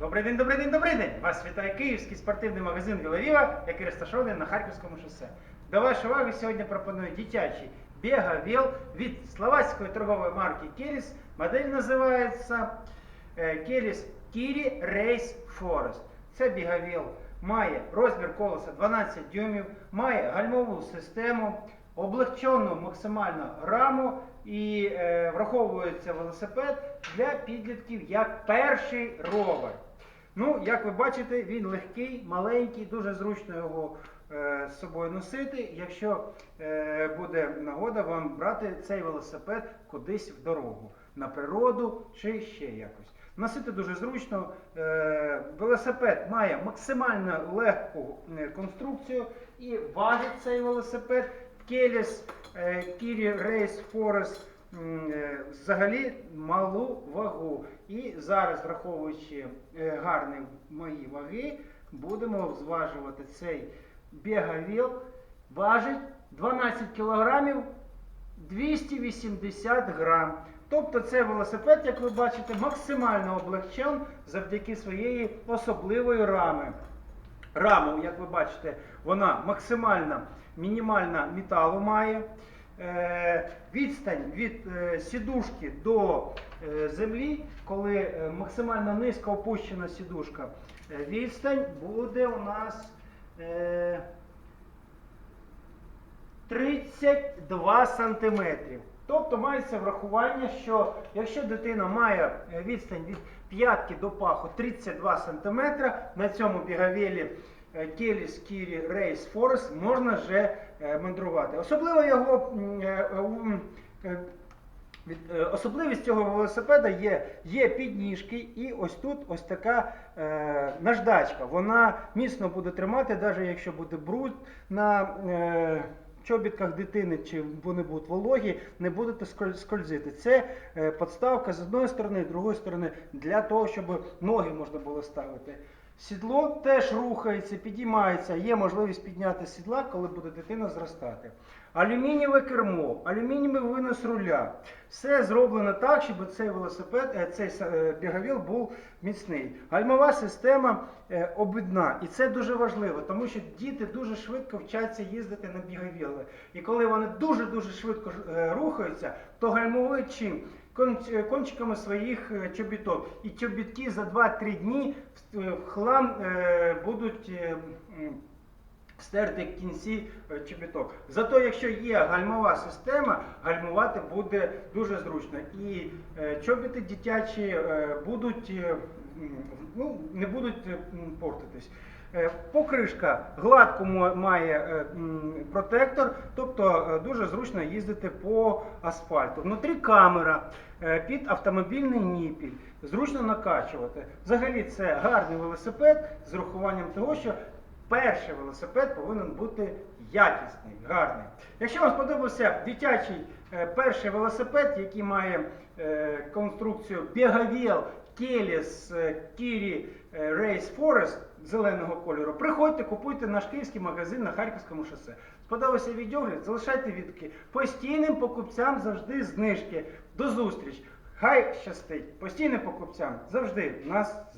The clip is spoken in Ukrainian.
Добрий день, добрий день, добрий день! Вас вітає київський спортивний магазин Вілавіва, який розташований на Харківському шосе. До вашої уваги сьогодні пропоную дитячий бегавіл від словацької торгової марки Келіс. Модель називається е, Келіс Кірі Race Forest. Це бігавіл має розмір колеса 12 дюймів, має гальмову систему, облегчену максимальну раму і е, враховується велосипед для підлітків як перший ровер. Ну, як ви бачите, він легкий, маленький, дуже зручно його е, з собою носити, якщо е, буде нагода вам брати цей велосипед кудись в дорогу, на природу чи ще якось. Носити дуже зручно. Е, велосипед має максимально легку е, конструкцію і важить цей велосипед Келіс е, Кірі Рейс е, взагалі малу вагу. І зараз, враховуючи е, гарні мої ваги, будемо зважувати цей бегавіл. Важить 12 кілограмів 280 грам. Тобто цей велосипед, як ви бачите, максимально облегчен завдяки своєї особливої рами. Раму, як ви бачите, вона максимально мінімальна металу має. Е, відстань від е, сідушки до е, землі, коли максимально низько опущена сідушка, відстань буде у нас е, 32 сантиметрів. Тобто мається врахування, що якщо дитина має відстань від п'ятки до паху 32 см, на цьому бігавелі Келіс Кірі Рейс Форест можна вже е, мандрувати. Особливо його е, е, е, Особливість цього велосипеда є, є підніжки, і ось тут ось така е, наждачка. Вона міцно буде тримати, навіть якщо буде бруд на е, чобітках дитини, чи вони будуть вологі, не будете скользити. Це е, подставка з одної сторони, з другої сторони, для того, щоб ноги можна було ставити. Сідло теж рухається, підіймається, є можливість підняти сідла, коли буде дитина зростати. Алюмінієве кермо, алюмінієвий винос руля. Все зроблено так, щоб цей велосипед, е, цей е, бігавіл був міцний. Гальмова система е, обидна. І це дуже важливо, тому що діти дуже швидко вчаться їздити на бігавіли. І коли вони дуже-дуже швидко рухаються, то гальмовують чим? Е, кончиками своїх е, чобіток. І чобітки за 2-3 дні в в хлам е, будуть. е, стерти кінці е, чобіток. Зато, якщо є гальмова система, гальмувати буде дуже зручно. І е, чобіти дитячі е, будуть, е, ну, не будуть е, портитись. Е, Покришка гладку має е, протектор, тобто е, дуже зручно їздити по асфальту. Внутрі камера під автомобільний ніпіль, зручно накачувати. Взагалі це гарний велосипед з урахуванням того, що перший велосипед повинен бути якісний, гарний. Якщо вам сподобався дитячий перший велосипед, який має конструкцію Бегавіл Келіс Кірі Рейс Форест зеленого кольору, приходьте, купуйте наш київський магазин на Харківському шосе. Сподобався відеогляд, залишайте відгуки. Постійним покупцям завжди знижки. До зустріч! Хай щастить! Постійним покупцям завжди нас